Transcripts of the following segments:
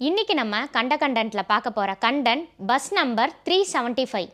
இன்னைக்கு நம்ம கண்ட கண்டென்ட்ல பார்க்க போற content bus number three seventy five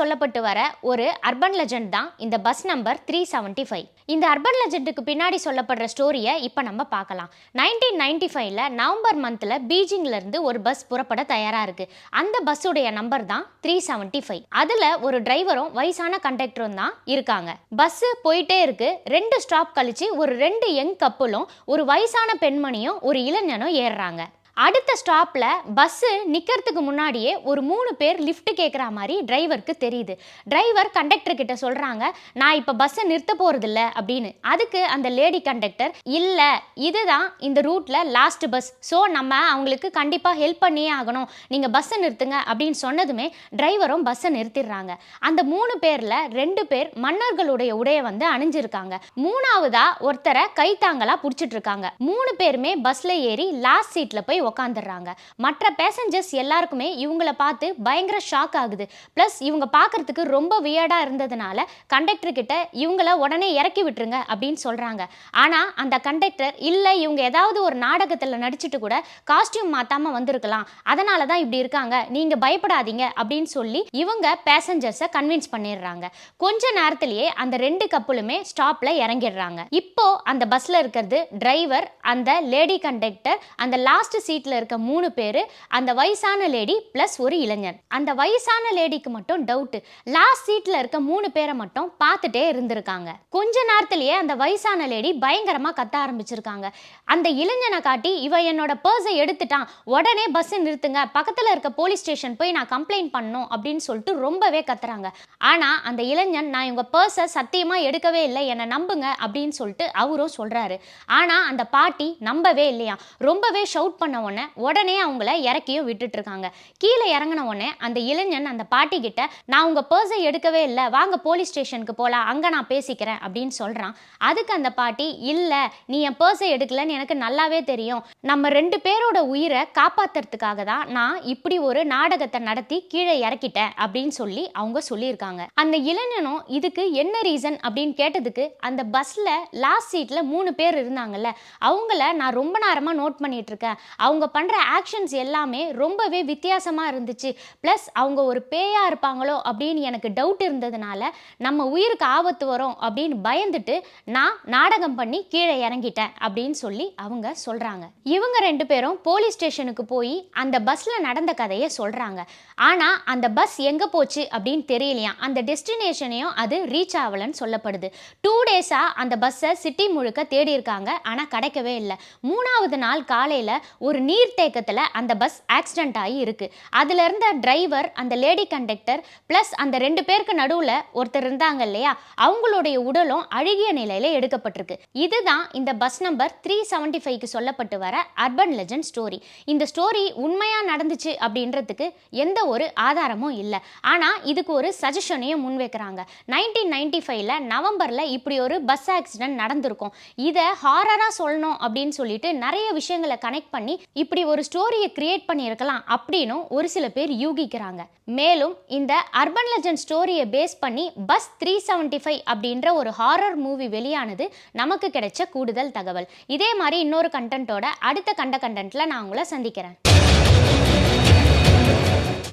சொல்லப்பட்டு வர ஒரு அர்பன் லெஜெண்ட் தான் இந்த bus number three seventy five இந்த அர்பன் லெஜெண்டுக்கு பின்னாடி சொல்லப்படுற ஸ்டோரியை இப்போ நம்ம பார்க்கலாம். நைன்டீன் நைன்டி ஃபைவ்ல நவம்பர் மந்த்தில் பீஜிங்லேருந்து ஒரு பஸ் புறப்பட தயாராக இருக்கு. அந்த பஸ்ஸுடைய நம்பர் தான் த்ரீ செவன்ட்டி ஃபைவ் அதில் ஒரு டிரைவரும் வயசான கண்டக்டரும் தான் இருக்காங்க. பஸ்ஸு போயிட்டே இருக்கு. ரெண்டு ஸ்டாப் கழிச்சு ஒரு ரெண்டு யங் கப்பலும் ஒரு வயசான பெண்மணியும் ஒரு இளைஞனும் ஏறுறாங்க. அடுத்த ஸ்டாப்பில் பஸ்ஸு நிற்கிறதுக்கு முன்னாடியே ஒரு மூணு பேர் லிஃப்ட் கேட்குற மாதிரி டிரைவருக்கு தெரியுது. டிரைவர் கண்டக்டர் கிட்ட சொல்கிறாங்க நான் இப்போ பஸ்ஸை நிறுத்த போகிறதில்ல அப்படின்னு. அதுக்கு அந்த லேடி கண்டக்டர் இல்லை இதுதான் இந்த ரூட்டில் லாஸ்ட் பஸ் ஸோ நம்ம அவங்களுக்கு கண்டிப்பாக ஹெல்ப் பண்ணியே ஆகணும். நீங்கள் பஸ்ஸை நிறுத்துங்க அப்படின்னு சொன்னதுமே டிரைவரும் பஸ்ஸை நிறுத்திடுறாங்க. அந்த மூணு பேரில் ரெண்டு பேர் மன்னர்களுடைய உடையை வந்து அணிஞ்சிருக்காங்க. மூணாவதாக ஒருத்தரை கைத்தாங்கலாக புடிச்சிட்டு இருக்காங்க. மூணு பேருமே பஸ்ஸில் ஏறி லாஸ்ட் சீட்டில் போய் உக்காந்துடுறாங்க. மற்ற பேசஞ்சர்ஸ் எல்லாருக்குமே இவங்கள பார்த்து பயங்கர ஷாக் ஆகுது. ப்ளஸ் இவங்க பார்க்குறதுக்கு ரொம்ப வியர்டாக இருந்ததுனால கண்டக்டர் கிட்ட இவங்கள உடனே இறக்கி விட்டுருங்க அப்படின்னு சொல்கிறாங்க ஆனால் அந்த கண்டக்டர் இல்லை இவங்க ஏதாவது ஒரு நாடகத்தில் நடிச்சிட்டு கூட காஸ்டியூம் மாற்றாமல் வந்திருக்கலாம். அதனால தான் இப்படி இருக்காங்க. நீங்கள் பயப்படாதீங்க அப்படின்னு சொல்லி இவங்க பேசஞ்சர்ஸை கன்வின்ஸ் பண்ணிடுறாங்க. கொஞ்ச நேரத்திலேயே அந்த ரெண்டு கப்பலுமே ஸ்டாப்பில் இறங்கிடுறாங்க. இப்போ அந்த பஸ்ஸில் இருக்கிறது டிரைவர் அந்த லேடி கண்டக்டர் அந்த லாஸ்ட் சீட்ல இருக்க மூணு பேர் அந்த வயசான லேடி ப்ளஸ் ஒரு இளைஞன். அந்த வயசான லேடிக்கு மட்டும் டவுட்டு லாஸ்ட் சீட்ல இருக்க மூணு பேரை மட்டும் பார்த்துட்டே இருந்திருக்காங்க. கொஞ்ச நேரத்திலேயே அந்த வயசான லேடி பயங்கரமாக கத்த ஆரம்பிச்சிருக்காங்க. அந்த இளைஞனை காட்டி இவன் என்னோட பர்ஸை எடுத்துட்டான். உடனே பஸ் நிறுத்துங்க. பக்கத்தில் இருக்க போலீஸ் ஸ்டேஷன் போய் நான் கம்ப்ளைண்ட் பண்ணணும். அப்படின்னு சொல்லிட்டு ரொம்பவே கத்துறாங்க. ஆனால் அந்த இளைஞன் நான் இவங்க பர்ஸை சத்தியமாக எடுக்கவே இல்லை. என்னை நம்புங்க. அப்படின்னு சொல்லிட்டு அவரும் சொல்கிறாரு ஆனால் அந்த பாட்டி நம்பவே இல்லையா ரொம்பவே ஷவுட் பண்ண உடனே உடனே அவங்கள இறக்கியும் விட்டுட்டு இருக்காங்க கீழே இறங்கின உடனே அந்த இளைஞன் அந்த பாட்டி கிட்ட நான் உங்க பர்ஸை எடுக்கவே இல்லை. வாங்க போலீஸ் ஸ்டேஷனுக்கு போலாம். அங்க நான் பேசிக்கிறேன். அப்படின்னு சொல்றான். அதுக்கு அந்த பாட்டி இல்ல நீ என் பர்ஸை எடுக்கலன்னு எனக்கு நல்லாவே தெரியும். நம்ம ரெண்டு பேரோட உயிரை காப்பாத்துறதுக்காக தான் நான் இப்படி ஒரு நாடகத்தை நடத்தி கீழே இறக்கிட்டேன். அப்படின்னு சொல்லி அவங்க சொல்லியிருக்காங்க. அந்த இளைஞனும் இதுக்கு என்ன ரீசன் அப்படின்னு கேட்டதுக்கு அந்த பஸ்ல லாஸ்ட் சீட்ல மூணு பேர் இருந்தாங்கல்ல அவங்கள நான் ரொம்ப நேரமா நோட் பண்ணிட்டு இருக்கேன். அவங்க பண்ணுற ஆக்ஷன்ஸ் எல்லாமே ரொம்பவே வித்தியாசமாக இருந்துச்சு. ப்ளஸ் அவங்க ஒரு பேயாக இருப்பாங்களோ அப்படின்னு எனக்கு டவுட் இருந்ததுனால நம்ம உயிருக்கு ஆபத்து வரும் அப்படின்னு பயந்துட்டு நான் நாடகம் பண்ணி கீழே இறங்கிட்டேன் அப்படின்னு சொல்லி அவங்க சொல்கிறாங்க இவங்க ரெண்டு பேரும் போலீஸ் ஸ்டேஷனுக்கு போய் அந்த பஸ்ஸில் நடந்த கதையை சொல்கிறாங்க ஆனால் அந்த பஸ் எங்கே போச்சு அப்படின்னு தெரியலையா? அந்த டெஸ்டினேஷனையும் அது ரீச் ஆகலன்னு சொல்லப்படுது. டூ டேஸாக அந்த பஸ்ஸை சிட்டி முழுக்க தேடி இருக்காங்க. ஆனால் கிடைக்கவே இல்லை. மூணாவது நாள் காலையில் ஒரு நீர்த்தேக்கத்தில் அந்த பஸ் ஆக்சிடென்ட் ஆகி இருக்குது அதில் இருந்த டிரைவர் அந்த லேடி கண்டக்டர் ப்ளஸ் அந்த ரெண்டு பேருக்கு நடுவில் ஒருத்தர் இருந்தாங்க இல்லையா? அவங்களுடைய உடலும் அழுகிய நிலையில் எடுக்கப்பட்டிருக்கு. இதுதான் இந்த பஸ் நம்பர் த்ரீ செவன்டி ஃபைவ்க்கு சொல்லப்பட்டு வர அர்பன் லெஜண்ட் ஸ்டோரி இந்த ஸ்டோரி உண்மையாக நடந்துச்சு அப்படின்றதுக்கு எந்த ஒரு ஆதாரமும் இல்லை. ஆனால் இதுக்கு ஒரு சஜஷனையும் முன்வைக்கிறாங்க. நைன்டீன் நைன்டி ஃபைவ்ல நவம்பரில் இப்படி ஒரு பஸ் ஆக்சிடென்ட் நடந்திருக்கும். இதை ஹாரராக சொல்லணும் அப்படின்னு சொல்லிட்டு நிறைய விஷயங்களை கனெக்ட் பண்ணி இப்படி ஒரு ஸ்டோரியை கிரியேட் பண்ணியிருக்கலாம் அப்படின்னும் ஒரு சில பேர் யூகிக்கிறாங்க. மேலும் இந்த அர்பன் லெஜண்ட் ஸ்டோரியை பேஸ் பண்ணி பஸ் த்ரீ செவன்டி ஃபைவ் அப்படின்ற ஒரு ஹாரர் மூவி வெளியானது நமக்கு கிடைச்ச கூடுதல் தகவல். இதே மாதிரி இன்னொரு கண்டென்ட்டோட அடுத்த கண்ட கண்டென்ட்டில் நான் உங்களை சந்திக்கிறேன்.